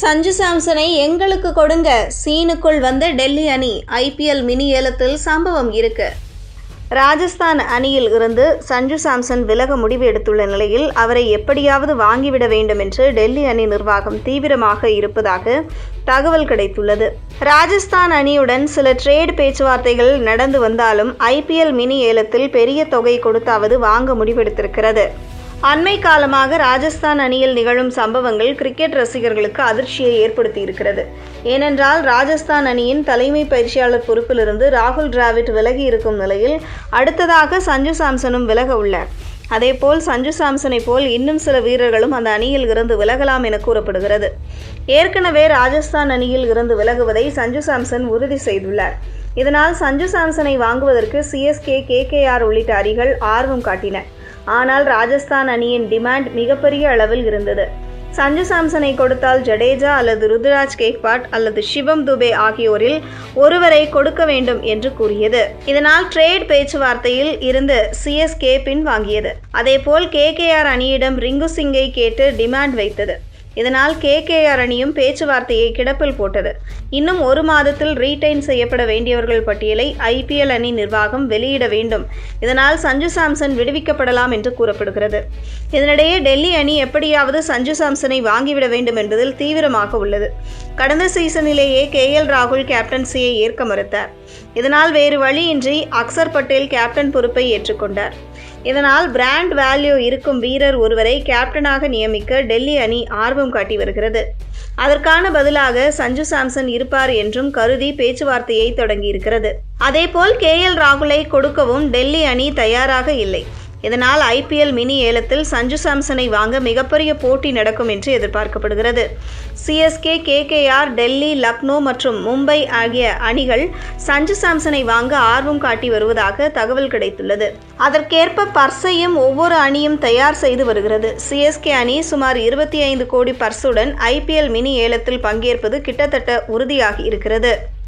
சஞ்சு சாம்சனை எங்களுக்கு கொடுங்க. சீனுக்குள் வந்த டெல்லி அணி ஐபிஎல் மினி ஏலத்தில் சம்பவம் இருக்கு. ராஜஸ்தான் அணியில் இருந்து சஞ்சு சாம்சன் விலக முடிவு எடுத்துள்ள நிலையில் அவரை எப்படியாவது வாங்கிவிட வேண்டும் என்று டெல்லி அணி நிர்வாகம் தீவிரமாக இருப்பதாக தகவல் கிடைத்துள்ளது. ராஜஸ்தான் அணியுடன் சில ட்ரேட் பேச்சுவார்த்தைகள் நடந்து வந்தாலும் ஐபிஎல் மினி ஏலத்தில் பெரிய தொகை கொடுத்தாவது வாங்க முடிவெடுத்திருக்கிறது. அண்மை காலமாக ராஜஸ்தான் அணியில் நிகழும் சம்பவங்கள் கிரிக்கெட் ரசிகர்களுக்கு அதிர்ச்சியை ஏற்படுத்தி இருக்கிறது ஏனென்றால் ராஜஸ்தான் அணியின் தலைமை பயிற்சியாளர் பொறுப்பிலிருந்து ராகுல் டிராவிட் விலகி இருக்கும் நிலையில் அடுத்ததாக சஞ்சு சாம்சனும் விலக உள்ளார் அதேபோல் சஞ்சு சாம்சனை போல் இன்னும் சில வீரர்களும் அந்த அணியில் இருந்து விலகலாம் என கூறப்படுகிறது. ஏற்கனவே ராஜஸ்தான் அணியில் இருந்து விலகுவதை சஞ்சு சாம்சன் உறுதி செய்துள்ளார். இதனால் சஞ்சு சாம்சனை வாங்குவதற்கு சிஎஸ்கே கேகேஆர் உள்ளிட்ட அணிகள் ஆர்வம் காட்டின. ஆனால் ராஜஸ்தான் அணியின் டிமாண்ட் மிகப்பெரிய அளவில் இருந்தது. சஞ்சு சாம்சனை கொடுத்தால் ஜடேஜா அல்லது ருதுராஜ் கேக்பாட் அல்லது சிவம் துபே ஆகியோரில் ஒருவரை கொடுக்க வேண்டும் என்று கூறியது. இதனால் ட்ரேட் பேச்சுவார்த்தையில் இருந்து சிஎஸ்கே பின் வாங்கியது. அதேபோல் கேகேஆர் அணியிடம் ரிங்கு சிங்கை கேட்டு டிமாண்ட் வைத்தது. இதனால் கேகேஆர் அணியும் பேச்சுவார்த்தையை கிடப்பில் போட்டது. இன்னும் ஒரு மாதத்தில் ரீடைன் செய்யப்பட வேண்டியவர்கள் பட்டியலை ஐபிஎல் அணி நிர்வாகம் வெளியிட வேண்டும். இதனால் சஞ்சு சாம்சன் விடுவிக்கப்படலாம் என்று கூறப்படுகிறது. இதனிடையே டெல்லி அணி எப்படியாவது சஞ்சு சாம்சனை வாங்கிவிட வேண்டும் என்பதில் தீவிரமாக உள்ளது. கடந்த சீசனிலேயே கே எல் ராகுல் கேப்டன்சியை ஏற்க மறுத்தார். இதனால் வேறு வழியின்றி அக்சர் பட்டேல் கேப்டன் பொறுப்பை ஏற்றுக்கொண்டார். இதனால் பிராண்ட் வேல்யூ இருக்கும் வீரர் ஒருவரை கேப்டனாக நியமிக்க டெல்லி அணி ஆர்வம் காட்டி வருகிறது. அதற்கான பதிலாக சஞ்சு சாம்சன் இருப்பார் என்றும் கருதி பேச்சுவார்த்தையை தொடங்கியிருக்கிறது. அதேபோல் கே எல் ராகுலை கொடுக்கவும் டெல்லி அணி தயாராக இல்லை. இதனால் ஐபிஎல் மினி ஏலத்தில் சஞ்சு சாம்சனை வாங்க மிகப்பெரிய போட்டி நடக்கும் என்று எதிர்பார்க்கப்படுகிறது. சிஎஸ்கே கேகேஆர் டெல்லி லக்னோ மற்றும் மும்பை ஆகிய அணிகள் சஞ்சு சாம்சனை வாங்க ஆர்வம் காட்டி வருவதாக தகவல் கிடைத்துள்ளது. அதற்கேற்ப பர்ஸையும் ஒவ்வொரு அணியும் தயார் செய்து வருகிறது. சிஎஸ்கே அணி சுமார் இருபத்தி ஐந்து கோடி பர்சுடன் ஐபிஎல் மினி ஏலத்தில் பங்கேற்பது கிட்டத்தட்ட உறுதியாகி இருக்கிறது.